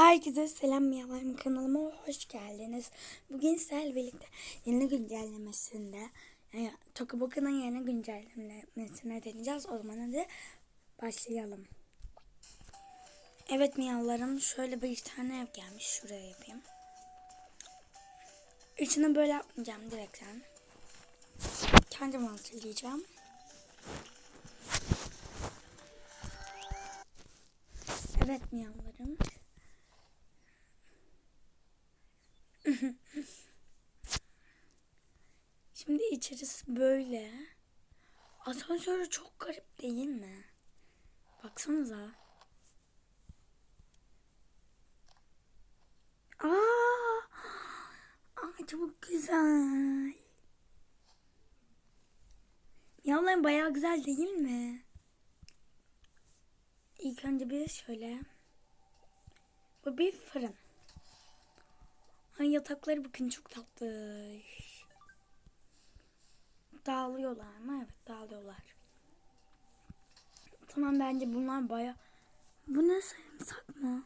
Herkese selam Miyalarım kanalıma hoş geldiniz. Bugün sizlerle birlikte yeni güncellemesinde yani Tokaboka'nın yeni güncellemesine deneyeceğiz. O zaman hadi başlayalım. Evet Miyalarım şöyle bir tane ev gelmiş. Şuraya yapayım. İçini böyle yapmayacağım direkten. Kendim hazırlayacağım. Evet Miyalarım. Şimdi içerisi böyle. Asansörü çok garip değil mi? Baksanıza. Aa! Ay çok güzel. Yavrum bayağı güzel değil mi? İlk önce bir şöyle. Bu bir fırın. Ay yatakları bakın çok tatlı. Dağılıyorlar mı? Evet dağılıyorlar. Tamam bence bunlar baya... Bu ne sarımsak mı?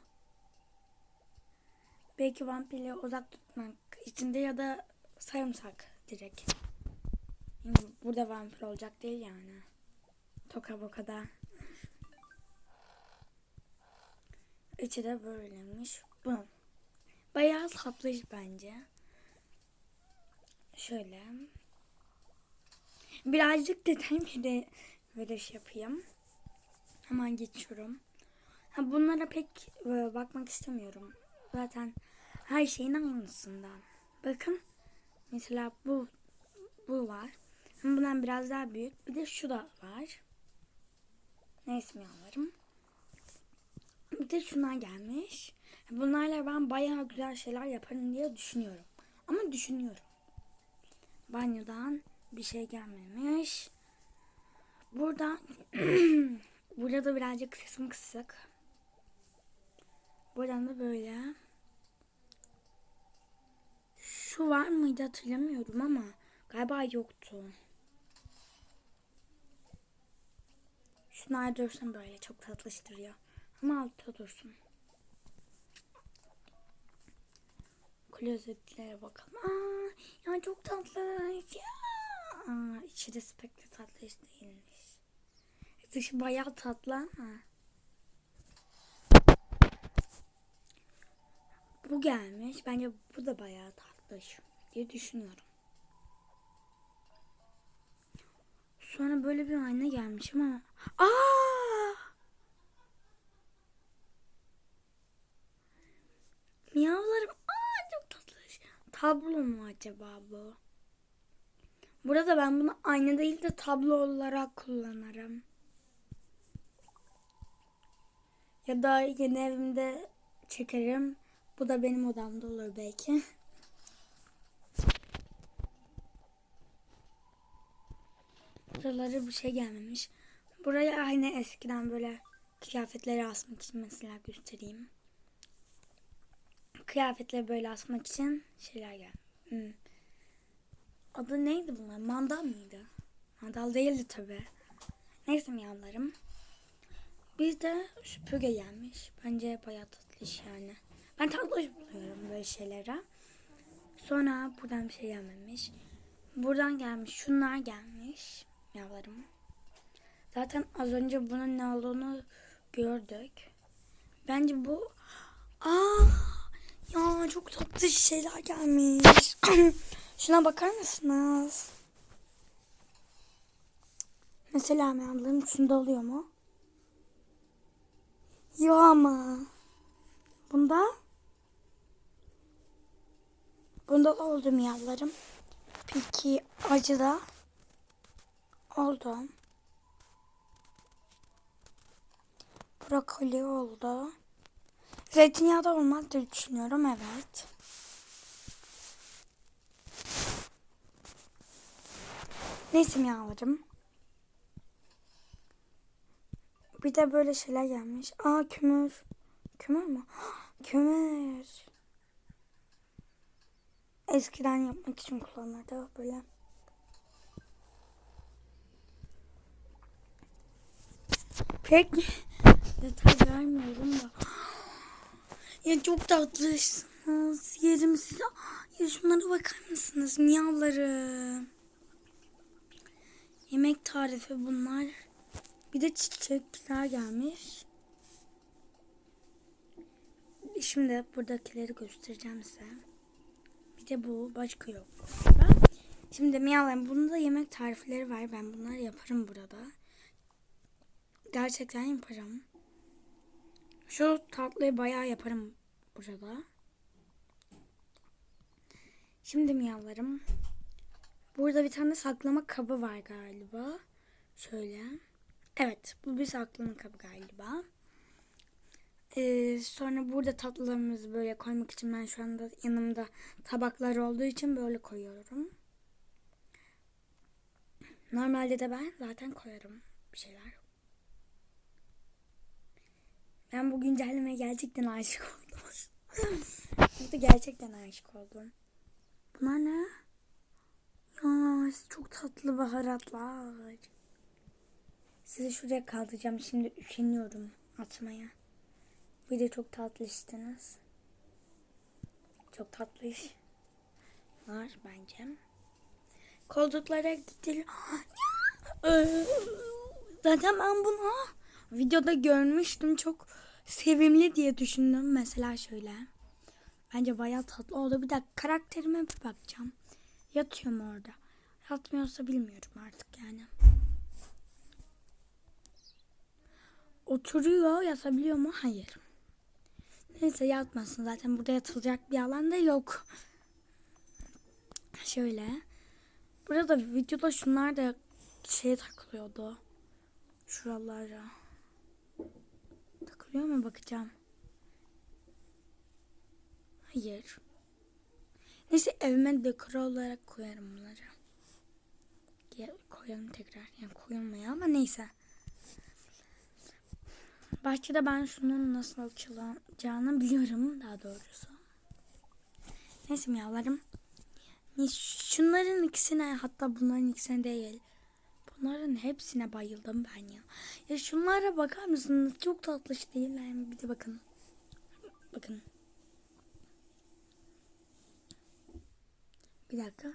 Belki vampirleri uzak tutmak içinde ya da sarımsak direkt. Burada vampir olacak değil yani. Toka bokada. İçi de böyleymiş. Bu. Bayağı tatlı bence. Şöyle. Birazcık detay veri, veriş yapayım. Hemen geçiyorum. Ha, bunlara pek e, bakmak istemiyorum. Zaten her şeyin aynısından. Bakın. Mesela bu bu var. Bundan biraz daha büyük. Bir de şu da var. Neyse alırım. Bir de şunlar gelmiş. Bunlarla ben bayağı güzel şeyler yaparım diye düşünüyorum. Ama düşünüyorum. Banyodan bir şey gelmemiş. Burada burada da birazcık sesim kısık. Buradan da böyle. Şu var mıydı hatırlamıyorum ama galiba yoktu. Şunlar dursun böyle çok tatlıştırıyor. Ama altta dursun. Klozetlere bakalım. Aa, ya çok tatlı. Ya. Aa, içi de pek de tatlı hiç değilmiş. Dışı bayağı tatlı ama. Bu gelmiş. Bence bu da bayağı tatlı diye düşünüyorum. Sonra böyle bir ayna gelmiş ama. Aa! Miyavlarım. Aa çok tatlı. Tablo mu acaba bu? Burada ben bunu ayna değil de tablo olarak kullanırım. Ya da yeni evimde çekerim. Bu da benim odamda olur belki. Buralara bir şey gelmemiş. Buraya aynı eskiden böyle kıyafetleri asmak için mesela göstereyim. Kıyafetleri böyle asmak için şeyler gel. Hmm. Adı neydi bunlar? Mandal mıydı? Mandal değildi tabi. Neyse yavrularım. Bir de süpürge gelmiş. Bence bayağı tatlı iş yani. Ben tatlı buluyorum böyle şeylere. Sonra buradan bir şey gelmemiş. Buradan gelmiş. Şunlar gelmiş. Yavrularım. Zaten az önce bunun ne olduğunu gördük. Bence bu... Aa, ya çok tatlı şeyler gelmiş. Şuna bakar mısınız? Mesela ablam şunda oluyor mu? Yok ama. Bunda? Bunda oldu mu yavrularım? Peki acıda? Oldu. Brokoli oldu. Zeytinyağı da olmaz diye düşünüyorum evet. Neyse yavrum. Bir de böyle şeyler gelmiş. Aa kömür. Kömür mü? Kömür. Eskiden yapmak için kullanılırdı böyle. Pek detay vermiyorum. Ya çok tatlısınız. Yerim size. Ya şunlara bakar mısınız? Miyavları. Yemek tarifi bunlar. Bir de çiçekler gelmiş. Şimdi buradakileri göstereceğim size. Bir de bu başka yok. Şimdi miyavlarım bunda yemek tarifleri var. Ben bunları yaparım burada. Gerçekten yaparım. Şu tatlıyı bayağı yaparım burada. Şimdi miyavlarım. Burada bir tane saklama kabı var galiba. Şöyle. Evet bu bir saklama kabı galiba. Ee, sonra burada tatlılarımızı böyle koymak için ben şu anda yanımda tabaklar olduğu için böyle koyuyorum. Normalde de ben zaten koyarım bir şeyler. Ben bu güncellemeye gerçekten aşık oldum. Burada gerçekten aşık oldum. Bunlar ne? Ya çok tatlı baharatlar. Sizi şuraya kaldıracağım. Şimdi üşeniyorum atmaya. Bir de çok tatlı iştiniz. Çok tatlı iş. Var bence. Koltuklara gidelim. Ee, Zaten ben bunu videoda görmüştüm. Çok sevimli diye düşündüm. Mesela şöyle. Bence bayağı tatlı oldu. Bir dakika karakterime bir bakacağım. Yatıyor mu orada? Yatmıyorsa bilmiyorum artık yani. Oturuyor. Yatabiliyor mu? Hayır. Neyse yatmasın. Zaten burada yatılacak bir alan da yok. Şöyle. Burada videoda şunlar da şeye takılıyordu. Şuralara. Takılıyor mu bakacağım. Hayır. Neyse evime dekor olarak koyarım bunları. Gel, koyalım tekrar. Yani koyulmuyor ama neyse. Bahçede ben şunun nasıl açılacağını biliyorum daha doğrusu. Neyse miyavlarım. Şunların ikisine hatta bunların ikisine değil. Bunların hepsine bayıldım ben ya. Ya şunlara bakar mısınız? Çok tatlı değiller mi? Bir de bakın. Bakın. Bir dakika.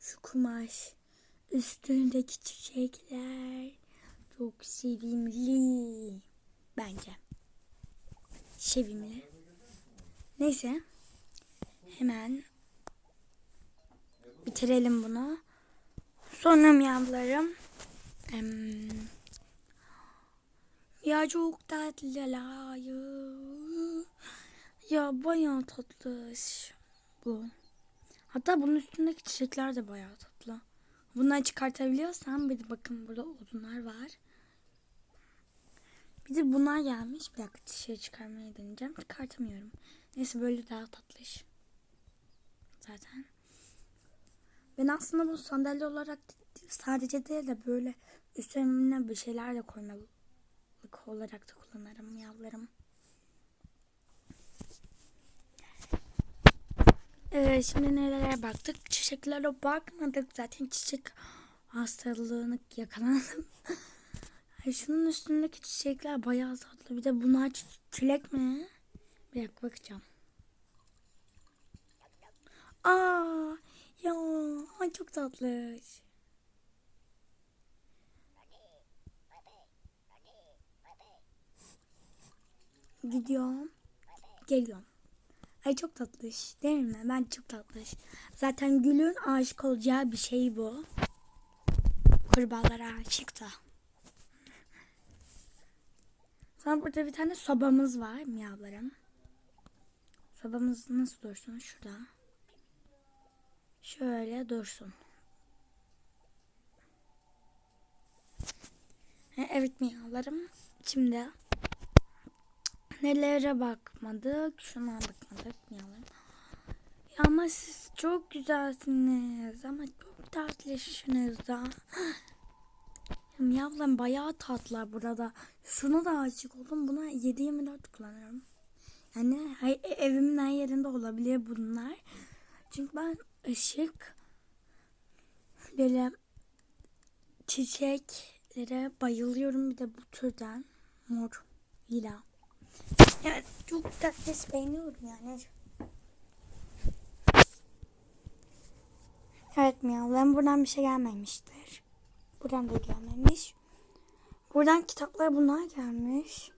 Şu kumaş. Üstündeki çiçekler. Çok sevimli. Bence. Sevimli. Neyse. Hemen bitirelim bunu. Sonra miyavlarım. Em, ya çok tatlı la ya. Ya bayağı tatlı bu. Hatta bunun üstündeki çiçekler de bayağı tatlı. Bunları çıkartabiliyorsam bir de bakın burada odunlar var. Bir de bunlar gelmiş. Bir dakika dışarı çıkarmaya deneyeceğim. Çıkartamıyorum. Neyse böyle daha tatlı iş. Zaten. Ben aslında bu sandalye olarak sadece değil de böyle üstüne bir şeyler de koymalık olarak da kullanırım yavlarım. Ee, şimdi nelere baktık? Çiçeklere bakmadık. Zaten çiçek hastalığını yakalandım. Ay, şunun üstündeki çiçekler bayağı tatlı. Bir de bunlar çi- çilek mi? Bir dakika bakacağım. Aa, ya çok tatlı. Gidiyorum. Geliyorum. Ay çok tatlış değil mi? Ben çok tatlış. Zaten gülün aşık olacağı bir şey bu. Kurbağalara aşık da. Sonra burada bir tane sobamız var miyavlarım. Sobamız nasıl dursun? Şurada. Şöyle dursun. Ha, Evet miyavlarım. Şimdi nelere bakmadık? Şuna bakmadık miyavlarım. Ya ama siz çok güzelsiniz ama çok tatlısınız da. Miyavlarım bayağı tatlılar burada. Şuna da aşık oldum. Buna 7-24 kullanıyorum. Yani her- evimin her yerinde olabilir bunlar. Çünkü ben ışık böyle çiçeklere bayılıyorum. Bir de bu türden mor, lila. Evet çok Tatlış beğeniyorum yani. Evet miyavlarım buradan bir şey gelmemiştir. Buradan da gelmemiş. Buradan kitaplar bunlar gelmiş.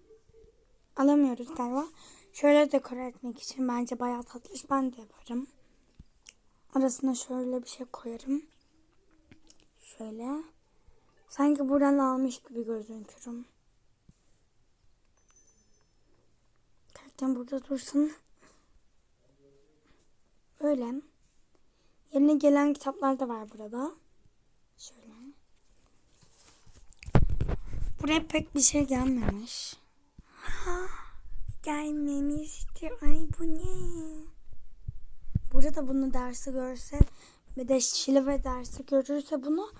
Alamıyoruz galiba. Şöyle dekore etmek için bence bayağı tatlış. Ben de yaparım. Arasına şöyle bir şey koyarım. Şöyle. Sanki buradan almış gibi gözüküyorum. Karakterim burada dursun. Böyle. Yerine gelen kitaplar da var burada. Şöyle. Buraya pek bir şey gelmemiş. Gelmemişti. Ay bu ne? Burada da bunu dersi görse ve de Şile dersi görürse bunu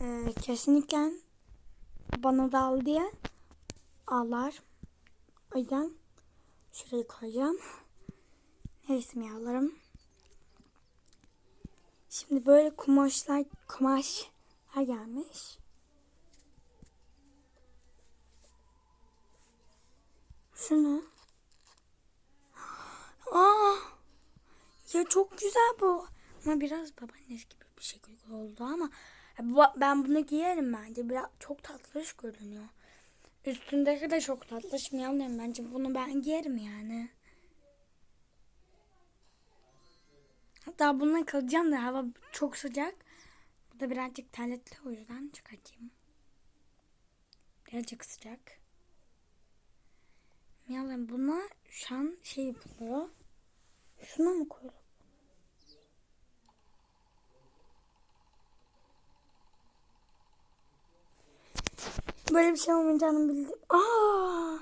e, kesinlikle bana da al diye ağlar. O yüzden şurayı koyacağım. Neyse yavrularım. Şimdi böyle kumaşlar kumaşlar gelmiş. Şunu. Aa! Ya çok güzel bu. Ama biraz babaannesi gibi bir şekilde oldu ama ben bunu giyerim bence. Biraz çok tatlış görünüyor. Üstündeki de çok tatlış. Miyavlayayım bence bunu ben giyerim yani. Hatta bununla kalacağım da hava çok sıcak. Bu da birazcık terletli o yüzden çıkartayım. Birazcık sıcak. Miyavlayayım buna şu an şey yapılıyor. Şuna mı koyalım? Böyle bir şey olmayacağını bildim. Aa!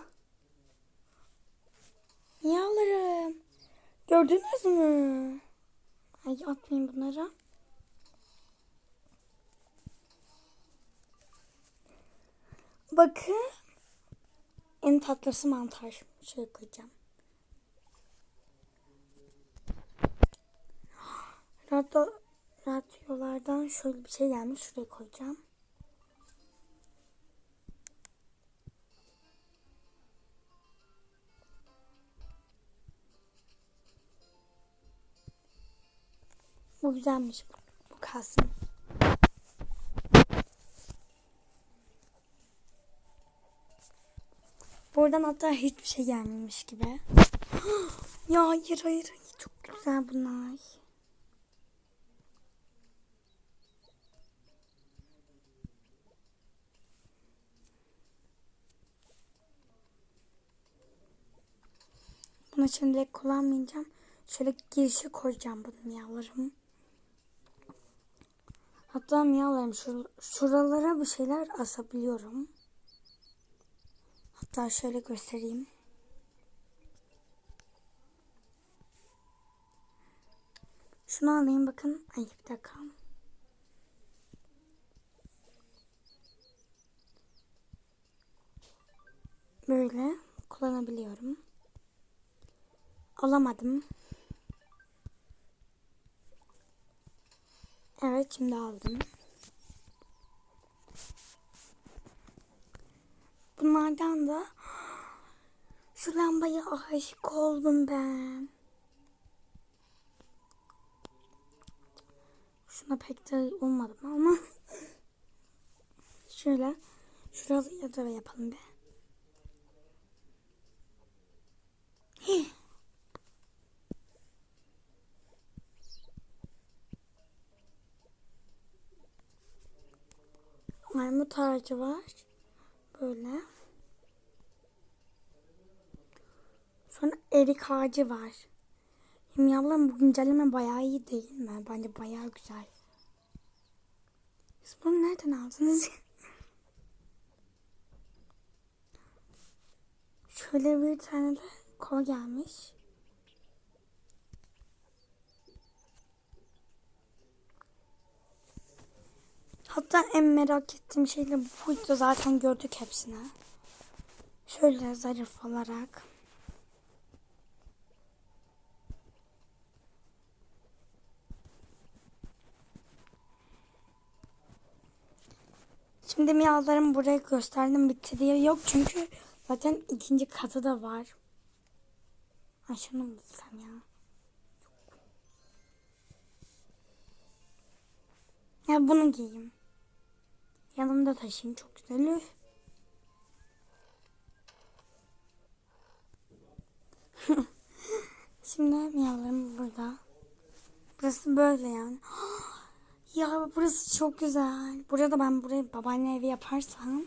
Yavrularım. Gördünüz mü? Ay atmayayım bunları. Bakın. En tatlısı mantar. Şöyle koyacağım. Radyo, radyolardan şöyle bir şey gelmiş. Şuraya koyacağım. Bu güzelmiş. Bu kalsın. Buradan hatta hiçbir şey gelmemiş gibi. ya hayır hayır. Çok güzel bunlar. Bunu şimdilik kullanmayacağım. Şöyle girişe koyacağım bunu miyalarım. Hatta miyalarım şur şuralara bir şeyler asabiliyorum. Hatta şöyle göstereyim. Şunu alayım bakın. Ay bir dakika. Böyle kullanabiliyorum. Alamadım. Evet şimdi aldım. Bunlardan da şu lambaya aşık oldum ben. Şuna pek de olmadım ama şöyle şuraya da yapalım be. Hih. Armut ağacı var. Böyle. Sonra erik ağacı var. Benim yavrum bu güncelleme bayağı iyi değil mi? Bence bayağı güzel. Siz bunu nereden aldınız? Şöyle bir tane de kol gelmiş. Hatta en merak ettiğim şey de buydu. Zaten gördük hepsini. Şöyle zarif olarak. Şimdi miyalarımı buraya gösterdim bitti diye yok çünkü zaten ikinci katı da var. Ay şunu mu giysem ya? Ya bunu giyeyim. Yanımda taşıyayım çok güzel. Şimdi miyavlarım burada. Burası böyle yani. Ya burası çok güzel. Burada ben burayı babaanne evi yaparsam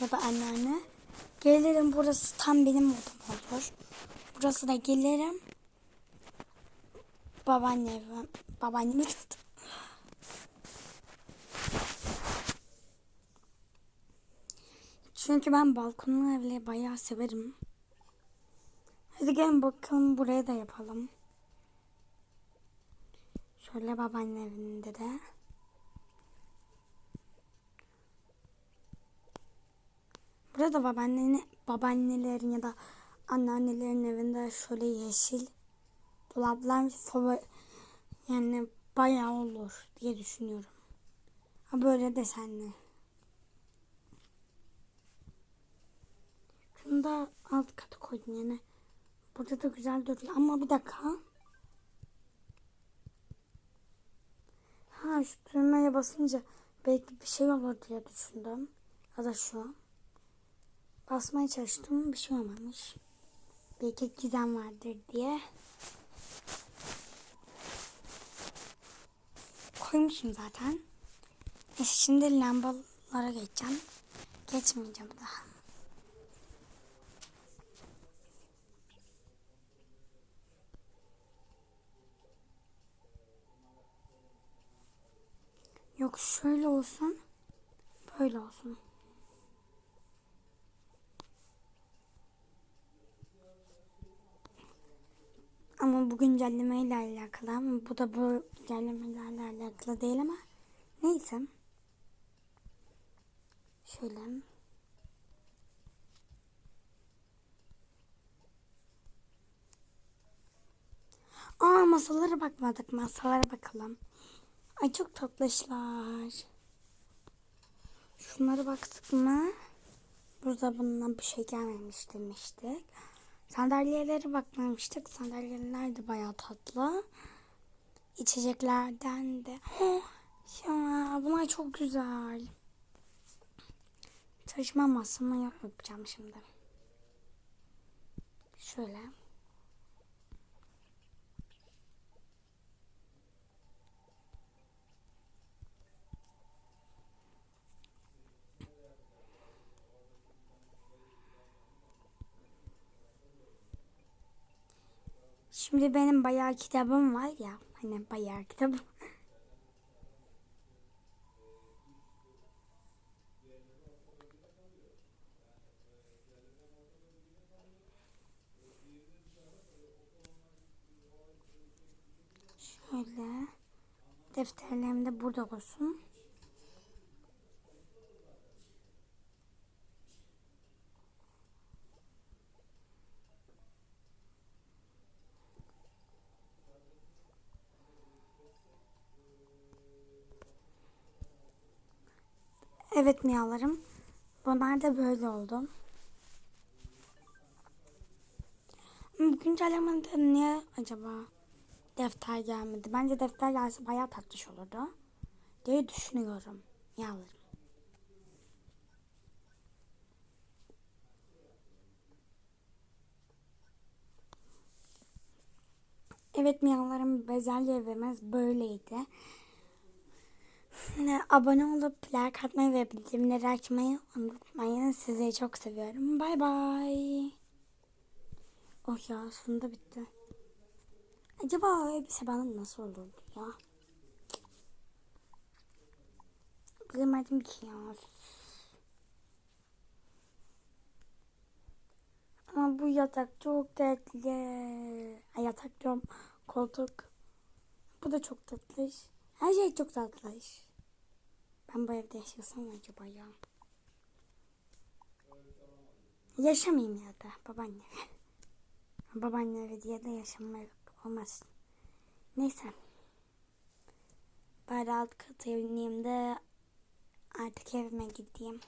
ya da anneanne gelirim burası tam benim odam olur. Burası da gelirim. Babaanne evi. Babaannemi tut. Çünkü ben balkonlu evleri bayağı severim. Hadi gelin bakalım buraya da yapalım. Şöyle babaanne evinde de. Burada babaanne, babaannelerin ya da anneannelerin evinde şöyle yeşil dolaplar favori yani bayağı olur diye düşünüyorum. Böyle desenli. Şunu da alt kata koydum yani. Burada da güzel duruyor ama bir dakika. Ha şu düğmeye basınca belki bir şey olur diye düşündüm. Ya da şu. Basmaya çalıştım bir şey olmamış. Belki gizem vardır diye. Koymuşum zaten. Neyse şimdi lambalara geçeceğim. Geçmeyeceğim daha. Yok şöyle olsun. Böyle olsun. Ama bu güncellemeyle alakalı ama bu da bu güncellemelerle alakalı değil ama neyse. Şöyle. Aa masalara bakmadık. Masalara bakalım. Ay çok tatlışlar. Şunlara baktık mı? Burada bununla bir şey gelmemiş demiştik. Sandalyelere bakmamıştık. Sandalyeler de bayağı tatlı. İçeceklerden de. Oh, ya bunlar çok güzel. Taşıma masamı yapacağım şimdi. Şöyle. Şimdi benim bayağı kitabım var ya. Hani bayağı kitabım. Şöyle. Defterlerim de burada olsun. Evet miyavlarım. Bunlar da böyle oldu. Güncellemede niye acaba defter gelmedi? Bence defter gelse bayağı tatlış olurdu. Diye düşünüyorum. Miyavlarım. Evet miyavlarım bezelye evimiz böyleydi. Ne, abone olup like atmayı ve bildirimleri açmayı unutmayın. Sizi çok seviyorum. Bay bay. Oh ya sonunda bitti. Acaba o elbise bana nasıl olurdu ya? Bilemedim ki ya. Ama bu yatak çok tatlı. Ay yatak diyorum. Koltuk. Bu da çok tatlı. Her şey çok tatlı. Ben bu evde yaşasam acaba ya? Yaşamayayım ya da babaanne. babaanne evi diye de yaşamak olmaz. Neyse. Bari alt kata ineyim artık evime gideyim.